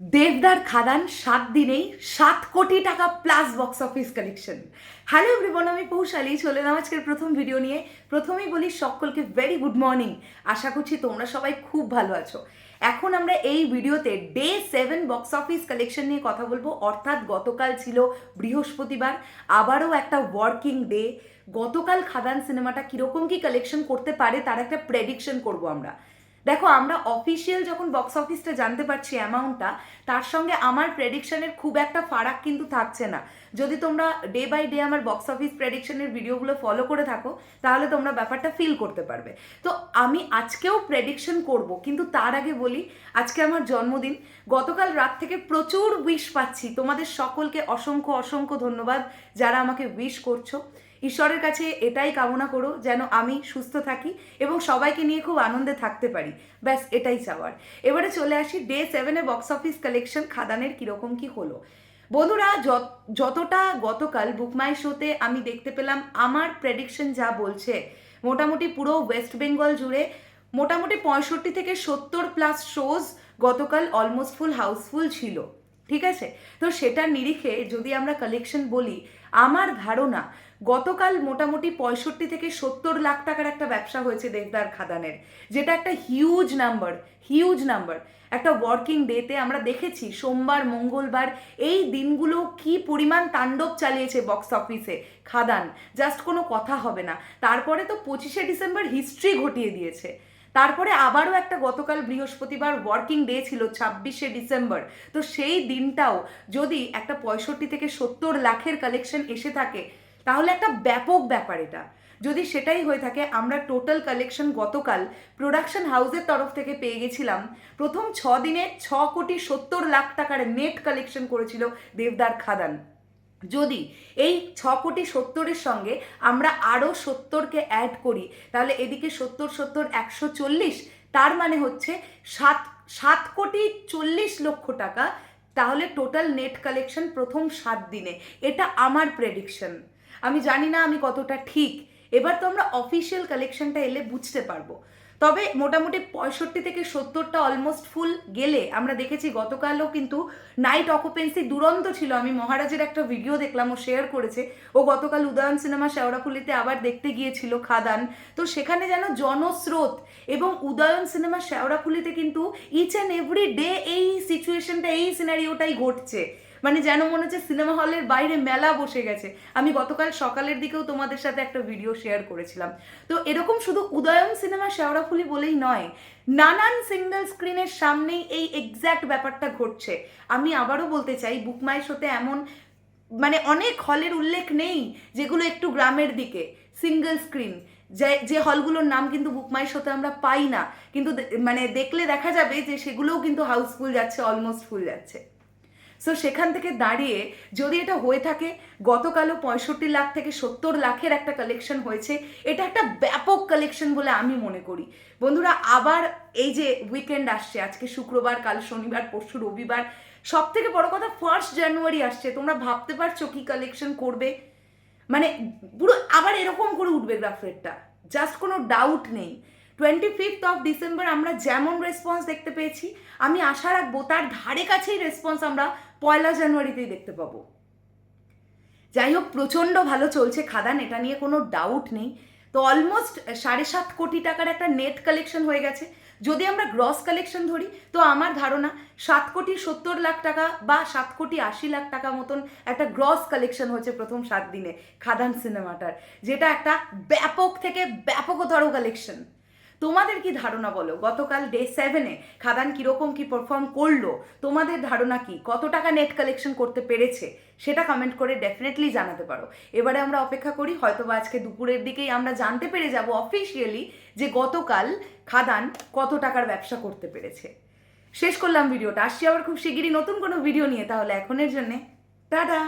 দেবদার খাদান সাত দিনেই সাত কোটি টাকা plus box office collection hello everyone আমি পৌশালি চলে এলাম আজকের প্রথম ভিডিও নিয়ে। প্রথমেই বলি সকলকে ভেরি গুড মর্নিং আশা করছি তোমরা সবাই খুব ভালো আছো। এখন আমরা এই ভিডিওতে day seven box office collection নিয়ে কথা বলব। অর্থাৎ গতকাল ছিল বৃহস্পতিবার, আবারও একটা ওয়ার্কিং ডে গতকাল খাদান সিনেমাটা কীরকম কি কালেকশন করতে পারে তার একটা প্রেডিকশন করব আমরা। দেখো, আমরা অফিসিয়াল যখন বক্স অফিসটা জানতে পারছি অ্যামাউন্টটা তার সঙ্গে আমার প্রেডিকশনের খুব একটা ফারাক কিন্তু থাকছে না। যদি তোমরা ডে বাই ডে আমার বক্স অফিস প্রেডিকশনের ভিডিওগুলো ফলো করে থাকো, তাহলে তোমরা ব্যাপারটা ফিল করতে পারবে। তো আমি আজকেও প্রেডিকশন করব, কিন্তু তার আগে বলি, আজকে আমার জন্মদিন। গতকাল রাত থেকে প্রচুর উইশ পাচ্ছি। তোমাদের সকলকে অসংখ্য অসংখ্য ধন্যবাদ যারা আমাকে উইশ করছ। ঈশ্বরের কাছে এটাই কামনা করো যেন আমি সুস্থ থাকি এবং সবাইকে নিয়ে খুব আনন্দে থাকতে পারি। ব্যাস, এটাই চাওয়ার। এবারে চলে আসি ডে সেভেনে বক্স অফিস কালেকশন খাদানের কীরকম কি হলো। বন্ধুরা যতটা গতকাল বুকমাই শোতে আমি দেখতে পেলাম, আমার প্রেডিকশন যা বলছে, মোটামুটি পুরো ওয়েস্ট বেঙ্গল জুড়ে মোটামুটি পঁয়ষট্টি থেকে সত্তর প্লাস শোজ গতকাল অলমোস্ট ফুল হাউসফুল ছিল। ঠিক আছে? তো সেটার নিরিখে যদি আমরা কালেকশন বলি আমার ধারণা গতকাল মোটামুটি পঁয়ষট্টি থেকে সত্তর লাখ টাকার একটা ব্যবসা হয়েছে দেবদার খাদানের, যেটা একটা হিউজ নাম্বার হিউজ নাম্বার একটা ওয়ার্কিং ডেতে আমরা দেখেছি সোমবার, মঙ্গলবার এই দিনগুলো কি পরিমাণ তাণ্ডব চালিয়েছে বক্স অফিসে খাদান। জাস্ট কোনো কথা হবে না। তারপরে তো পঁচিশে ডিসেম্বর হিস্ট্রি ঘটিয়ে দিয়েছে। তারপরে আবারও একটা গতকাল বৃহস্পতিবার ওয়ার্কিং ডে ছিল, ছাব্বিশে ডিসেম্বর। তো সেই দিনটাও যদি একটা পঁয়ষট্টি থেকে সত্তর লাখের কালেকশন এসে থাকে, তাহলে একটা ব্যাপক ব্যাপার এটা। যদি সেটাই হয়ে থাকে, আমরা টোটাল কালেকশন গতকাল প্রোডাকশন হাউসের তরফ থেকে পেয়ে গেছিলাম। প্রথম ছ দিনে ছ কোটি সত্তর লাখ টাকার নেট কালেকশন করেছিল দেবদার খাদান। যদি এই ছ কোটি সত্তরের সঙ্গে আমরা আরও সত্তরকে অ্যাড করি, তাহলে এদিকে সত্তর সত্তর, একশো চল্লিশ, তার মানে হচ্ছে সাত সাত কোটি চল্লিশ লক্ষ টাকা, তাহলে টোটাল নেট কালেকশন প্রথম সাত দিনে। এটা আমার প্রেডিকশন আমি জানি না আমি কতটা ঠিক। এবার তো আমরা অফিসিয়াল কালেকশনটা এলে বুঝতে পারব। তবে মোটামুটি পঁয়ষট্টি থেকে সত্তরটা অলমোস্ট ফুল গেলে, আমরা দেখেছি গতকালও কিন্তু নাইট অকুপেন্সি দুরন্ত ছিল। আমি মহারাজের একটা ভিডিও দেখলাম, ও শেয়ার করেছে। ও গতকাল উদয়ন সিনেমা শেওড়াফুলিতে আবার দেখতে গিয়েছিল খাদান। তো সেখানে যেন জনস্রোত এবং উদয়ন সিনেমা শেওড়াফুলিতে কিন্তু ইচ অ্যান্ড এভরি ডে এই সিচুয়েশনটা এই সিনারিওটাই ঘটছে। মানে যেন মনে হচ্ছে সিনেমা হলের বাইরে মেলা বসে গেছে। আমি গতকাল সকালের দিকেও তোমাদের সাথে একটা ভিডিও শেয়ার করেছিলাম। তো এরকম শুধু উদয়ন সিনেমা শেওড়াফুলি বলেই নয়, নানান সিঙ্গেল স্ক্রিনের সামনেই এই এক্স্যাক্ট ব্যাপারটা ঘটছে। আমি আবারও বলতে চাই বুকমাই শোতে এমন মানে অনেক হলের উল্লেখ নেই যেগুলো একটু গ্রামের দিকে সিঙ্গেল স্ক্রিন যে যে হলগুলোর নাম কিন্তু বুকমাই শোতে আমরা পাই না। কিন্তু মানে দেখলে দেখা যাবে যে সেগুলোও কিন্তু হাউসফুল যাচ্ছে অলমোস্ট ফুল যাচ্ছে। সো সেখান থেকে দাঁড়িয়ে যদি এটা হয়ে থাকে, গতকালও পঁয়ষট্টি লাখ থেকে সত্তর লাখের একটা কালেকশন হয়েছে। এটা একটা ব্যাপক কালেকশন বলে আমি মনে করি। বন্ধুরা, আবার এই যে উইকেন্ড আসছে, আজকে শুক্রবার, কাল শনিবার, পরশু রবিবার সব থেকে বড় কথা ফার্স্ট জানুয়ারি আসছে। তোমরা ভাবতে পারছ কি কালেকশন করবে? মানে পুরো আবার এরকম করে উঠবে গ্রাফেরটা জাস্ট কোনো ডাউট নেই। টোয়েন্টি ফিফথ অফ ডিসেম্বর আমরা যেমন রেসপন্স দেখতে পেয়েছি, আমি আশা রাখব তার ধারে কাছেই রেসপন্স আমরা পয়লা জানুয়ারিতেই দেখতে পাবো। যাই হোক, প্রচণ্ড ভালো চলছে খাদান, এটা নিয়ে কোনো ডাউট নেই। তো অলমোস্ট সাড়ে সাত কোটি টাকার একটা নেট কালেকশন হয়ে গেছে। যদি আমরা গ্রস কালেকশন ধরি, তো আমার ধারণা সাত কোটি সত্তর লাখ টাকা বা সাত কোটি আশি লাখ টাকা মতন একটা গ্রস কালেকশন হচ্ছে প্রথম সাত দিনে খাদান সিনেমাটার যেটা একটা ব্যাপক থেকে ব্যাপকতর কালেকশন তোমাদের কি ধারণা বলো? গতকাল ডে সেভেনে খাদান কীরকম কি পারফর্ম করল? তোমাদের ধারণা কি? কত টাকা নেট কালেকশন করতে পেরেছে? সেটা কমেন্ট করে ডেফিনেটলি জানাতে পারো। এবারে আমরা অপেক্ষা করি হয়তো বা আজকে দুপুরের দিকেই আমরা জানতে পেরে যাব অফিসিয়ালি যে গতকাল খাদান কত টাকার ব্যবসা করতে পেরেছে। শেষ করলাম ভিডিওটা। আসছি আবার খুব শিগগিরই নতুন কোনো ভিডিও নিয়ে, তাহলে এখনের জন্যে, টাটা!